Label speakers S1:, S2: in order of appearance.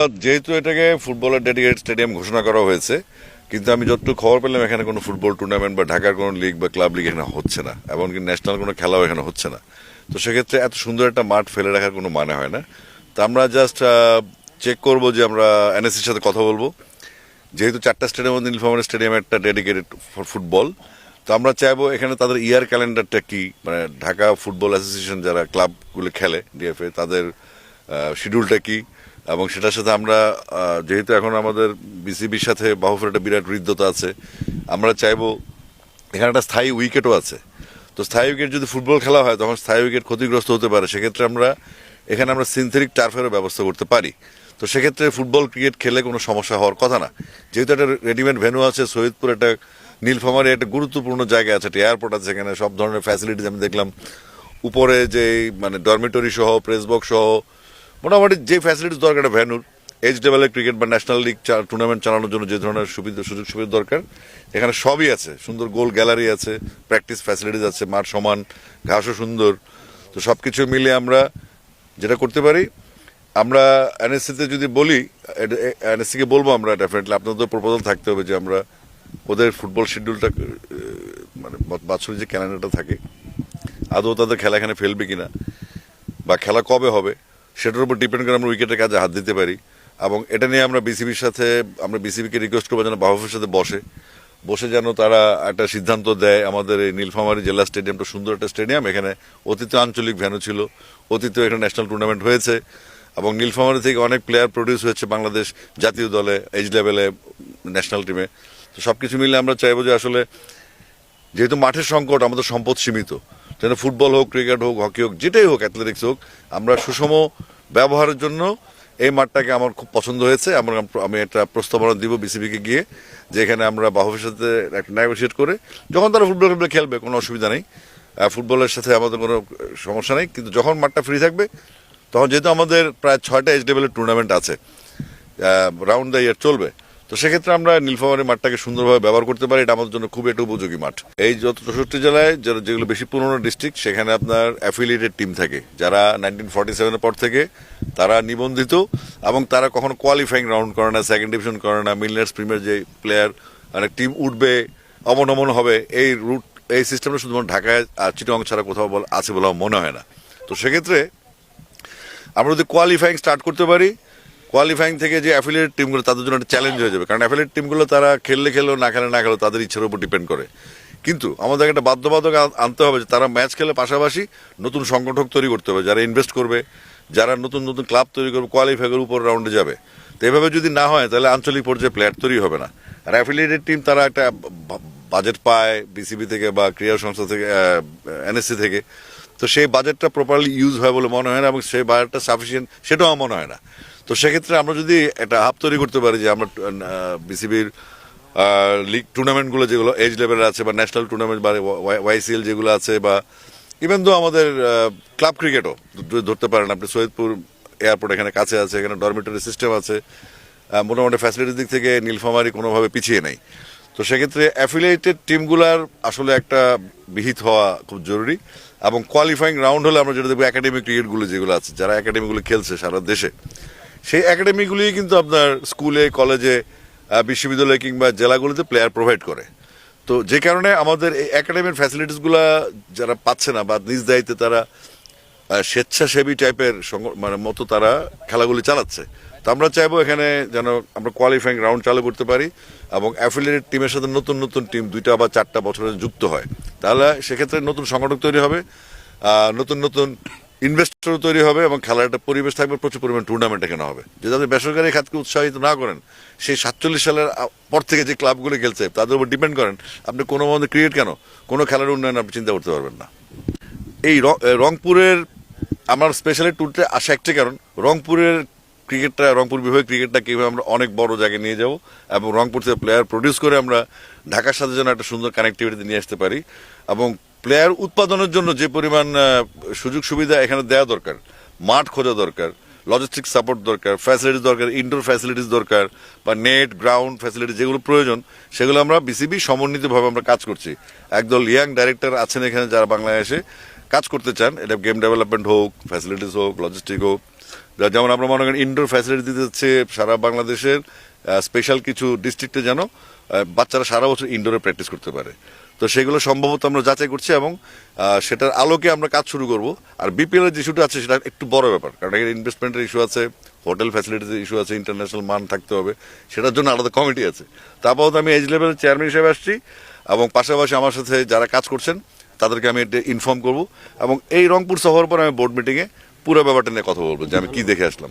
S1: যেহেতু এটাকে ফুটবলের ডেডিকেটেড স্টেডিয়াম ঘোষণা করা হয়েছে, কিন্তু আমি যতটুকু খবর পেলাম, এখানে কোনো ফুটবল টুর্নামেন্ট বা ঢাকার কোনো লিগ বা ক্লাব লিগ এখানে হচ্ছে না, এমনকি ন্যাশনাল কোনো খেলাও এখানে হচ্ছে না। তো সেক্ষেত্রে এত সুন্দর একটা মাঠ ফেলে রাখার কোনো মানে হয় না। তো আমরা জাস্ট চেক করব যে আমরা এনএসসির সাথে কথা বলব। যেহেতু চারটা স্টেডিয়াম নীলফামারী স্টেডিয়াম একটা ডেডিকেটেড ফর ফুটবল তো আমরা চাইব এখানে তাদের ইয়ার ক্যালেন্ডারটা কি মানে ঢাকা ফুটবল অ্যাসোসিয়েশন যারা ক্লাবগুলো খেলে ডিএফএ তাদের শিডিউলটা কি। এবং সেটার সাথে আমরা যেহেতু এখন আমাদের বিসিবির সাথে বাহুফের একটা বিরাট হৃদ্যতা আছে, আমরা চাইব এখানে একটা স্থায়ী উইকেটও আছে। তো স্থায়ী উইকেট যদি ফুটবল খেলা হয়, তখন স্থায়ী উইকেট ক্ষতিগ্রস্ত হতে পারে। সেক্ষেত্রে আমরা, এখানে আমরা সিনথেটিক টার্ফেরও ব্যবস্থা করতে পারি। তো সেক্ষেত্রে ফুটবল ক্রিকেট খেলে কোনো সমস্যা হওয়ার কথা না। যেহেতু একটা রেডিমেড ভেন্যু আছে, সৈয়দপুর একটা নীলফামারি একটা গুরুত্বপূর্ণ জায়গা আছে, একটা এয়ারপোর্ট আছে সেখানে, সব ধরনের ফ্যাসিলিটিস আমি দেখলাম। উপরে যে মানে ডরমিটরি সহ প্রেস বক্স সহ মোটামুটি যে ফ্যাসিলিটিস দরকার ভ্যানুর। এইচ লেভেলের ক্রিকেট বা ন্যাশনাল লিগ টুর্নামেন্ট চালানোর জন্য যে ধরনের সুবিধা, সুযোগ সুবিধা দরকার, এখানে সবই আছে। সুন্দর গোল গ্যালারি আছে প্র্যাকটিস ফ্যাসিলিটিস আছে, মাঠ সমান, ঘাসও সুন্দর। তো সব কিছু মিলে আমরা যেটা করতে পারি, আমরা এনএসসিতে যদি বলি এনএসসিকে বলব আমরা ডেফিনেটলি আপনাদের প্রপোজাল থাকতে হবে যে আমরা ওদের ফুটবল শিডিউলটা মানে বাৎসরিক যে ক্যালেন্ডারটা থাকে, আদৌ তাদের খেলা এখানে ফেলবে কিনা, বা খেলা কবে হবে সেটার উপর ডিপেন্ড করে আমরা উইকেটের কাজে হাত দিতে পারি। এবং এটা নিয়ে আমরা বিসিবির সাথে, আমরা বিসিবিকে রিকোয়েস্ট করব যেন বাহুফের সাথে বসে। বসে যেন তারা একটা সিদ্ধান্ত দেয় আমাদের এই নীলফামারী জেলা স্টেডিয়ামটা, সুন্দর একটা স্টেডিয়াম। এখানে অতীত আঞ্চলিক ভ্যানু ছিল অতীত এখানে ন্যাশনাল টুর্নামেন্ট হয়েছে। এবং নীলফামারী থেকে অনেক প্লেয়ার প্রডিউস হয়েছে বাংলাদেশ জাতীয় দলে এজ লেভেলে ন্যাশনাল টিমে তো সব কিছু মিলে আমরা চাইব যে আসলে, যেহেতু মাঠের সংকট, আমাদের সম্পদ সীমিত। যেন ফুটবল হোক, ক্রিকেট হোক, হকি হোক, যেটাই হোক অ্যাথলেটিক্স হোক, আমরা সুষম ব্যবহারের জন্য এই মাঠটাকে আমার খুব পছন্দ হয়েছে। আমরা আমি একটা প্রস্তাবনা দিব বিসিবিকে গিয়ে যে এখানে আমরা বাহুবের সাথে একটা নেগোসিয়েট করে, যখন তারা ফুটবল খেলবে খেলবে, কোনো অসুবিধা নেই। ফুটবলের সাথে আমাদের কোনো সমস্যা নেই, কিন্তু যখন মাঠটা ফ্রি থাকবে, তখন যেহেতু আমাদের প্রায় ছয়টা এজ লেভেলের টুর্নামেন্ট আছে রাউন্ড দ্য ইয়ার চলবে তো সেক্ষেত্রে আমরা নীলফামারী মাঠটাকে সুন্দরভাবে ব্যবহার করতে পারি। এটা আমাদের জন্য খুব একটা উপযোগী মাঠ। এই যত চৌষট্টি জেলায় যারা যেগুলো বেশি পুরনো ডিস্ট্রিক্ট সেখানে আপনার অ্যাফিলিয়েটেড টিম থাকে। যারা নাইনটিন ফর্টি সেভেনের পর থেকে তারা নিবন্ধিত এবং তারা কখনো কোয়ালিফাইং রাউন্ড করে না সেকেন্ড ডিভিশন করে না। মিলিনার্স প্রিমিয়ার যে প্লেয়ার মানে টিম উঠবে অবনমন হবে, এই রুট এই সিস্টেমটা শুধুমাত্র ঢাকায় আর চিটং ছাড়া কোথাও আছে বলে মনে হয় না। তো সেক্ষেত্রে আমরা যদি কোয়ালিফাইং স্টার্ট করতে পারি কোয়ালিফাইং থেকে যে অ্যাফিলিয়েট টিমগুলো তাদের জন্য একটা চ্যালেঞ্জ হয়ে যাবে। কারণ অ্যাফিলিয়েট টিমগুলো তারা খেললে খেলেও না খেলে না খেলেও তাদের ইচ্ছার উপর ডিপেন্ড করে। কিন্তু আমাদের একটা বাধ্যবাধক আন- আনতে হবে যে তারা ম্যাচ খেলে পাশাপাশি নতুন সংগঠক তৈরি করতে হবে, যারা ইনভেস্ট করবে, যারা নতুন নতুন ক্লাব তৈরি করবে কোয়ালিফাই করে উপর রাউন্ডে যাবে। তো এভাবে যদি না হয়, তাহলে আঞ্চলিক পর্যায়ে প্লেয়ার তৈরি হবে না। আর অ্যাফিলিয়েটেড টিম তারা একটা বাজেট পায় বিসিবি থেকে বা ক্রীড়া সংস্থা থেকে এনএসসি থেকে। তো সেই বাজেটটা প্রপারলি ইউজ হয় বলে মনে হয় না এবং সেই বাজেটটা সাফিসিয়েন্ট সেটাও আমার মনে হয় না। তো সেক্ষেত্রে আমরা যদি একটা হাব তৈরি করতে পারি যে আমরা বিসিবির লিগ টুর্নামেন্টগুলো যেগুলো এজ লেভেলের আছে বা ন্যাশনাল টুর্নামেন্ট বা ওয়াইসিএল যেগুলো আছে বা ইভেন তো আমাদের ক্লাব ক্রিকেটও ধরতে পারেন আপনি সৈয়দপুর এয়ারপোর্ট এখানে কাছে আছে, এখানে ডরমিটরি সিস্টেম আছে মোটামুটি ফ্যাসিলিটির দিক থেকে নীলফামারি কোনোভাবে পিছিয়ে নেই। তো সেক্ষেত্রে অ্যাফিলিয়েটেড টিমগুলার আসলে একটা বিহিত হওয়া খুব জরুরি এবং কোয়ালিফাইং রাউন্ড হলে আমরা যেটা দেখব একাডেমিক ক্রিকেটগুলো যেগুলো আছে, যারা একাডেমিগুলো খেলছে সারা দেশে সেই একাডেমিগুলি কিন্তু আপনার স্কুলে কলেজে বিশ্ববিদ্যালয়ে কিংবা জেলাগুলোতে প্লেয়ার প্রোভাইড করে। তো যে কারণে আমাদের এই একাডেমির ফ্যাসিলিটিসগুলো যারা পাচ্ছে না বা নিজ দায়িত্বে তারা স্বেচ্ছাসেবী টাইপের মানে মতো তারা খেলাগুলি চালাচ্ছে। তো আমরা চাইব এখানে যেন আমরা কোয়ালিফাইং রাউন্ড চালু করতে পারি এবং অ্যাফিলিয়েটেড টিমের সাথে নতুন নতুন টিম দুইটা বা চারটা বছরে যুক্ত হয়। তাহলে সেক্ষেত্রে নতুন সংগঠক তৈরি হবে নতুন নতুন ইনভেস্টর তৈরি হবে এবং খেলার একটা পরিবেশ থাকবে, প্রচুর পরিমাণ টুর্নামেন্ট এখানে হবে। যদি আপনি বেসরকারি খাতকে উৎসাহিত না করেন, সেই সাতচল্লিশ সালের পর থেকে যে ক্লাবগুলো খেলছে, তাদের উপর ডিপেন্ড করেন, আপনি কোনো মধ্যে ক্রিকেট কেন? কোনো খেলার উন্নয়ন আপনি চিন্তা করতে পারবেন না। এই রংপুরের, আমার স্পেশালি ট্যুরতে আসা একটি কারণ, রংপুরের ক্রিকেটটা, রংপুর বিভাগের ক্রিকেটটা কীভাবে আমরা অনেক বড় জায়গায় নিয়ে যাব এবং রংপুর থেকে প্লেয়ার প্রডিউস করে আমরা ঢাকার সাথে যেন একটা সুন্দর কানেক্টিভিটি নিয়ে আসতে পারি এবং প্লেয়ার উৎপাদনের জন্য যে পরিমাণ সুযোগ সুবিধা এখানে দেওয়া দরকার। মাঠ খোঁজা দরকার লজিস্টিক সাপোর্ট দরকার ফ্যাসিলিটিস দরকার ইনডোর ফ্যাসিলিটিস দরকার, বা নেট গ্রাউন্ড ফ্যাসিলিটি যেগুলো প্রয়োজন, সেগুলো আমরা বিসিবি সমন্বিতভাবে আমরা কাজ করছি। একদল ইয়াং ডাইরেক্টর আছেন এখানে যারা বাংলাদেশে কাজ করতে চান, এটা গেম ডেভেলপমেন্ট হোক ফ্যাসিলিটিস হোক লজিস্টিক হোক। যেমন আমরা মনে করেন ইনডোর ফ্যাসিলিটি দিতে হচ্ছে সারা বাংলাদেশের স্পেশাল কিছু ডিস্ট্রিক্টে যেন বাচ্চারা সারা বছর ইনডোরে প্র্যাকটিস করতে পারে। তো সেগুলো সম্ভবত আমরা যাচাই করছি এবং সেটার আলোকে আমরা কাজ শুরু করব। আর বিপিএল এর যে ইস্যুটা আছে, সেটা একটু বড় ব্যাপার। কারণ এখানে ইনভেস্টমেন্টের ইস্যু আছে হোটেল ফ্যাসিলিটির ইস্যু আছে ইন্টারন্যাশনাল মান থাকতে হবে। সেটার জন্য আলাদা কমিটি আছে। তারপর আমি এজ লেভেল চেয়ারম্যান হিসেবে আসছি এবং পাশাপাশি আমার সাথে যারা কাজ করছেন, তাদেরকে আমি ইনফর্ম করব। এবং এই রংপুর শহর পর আমি বোর্ড মিটিংয়ে পুরো ব্যাপারটা নিয়ে কথা বলব, যে আমি কি দেখে আসলাম।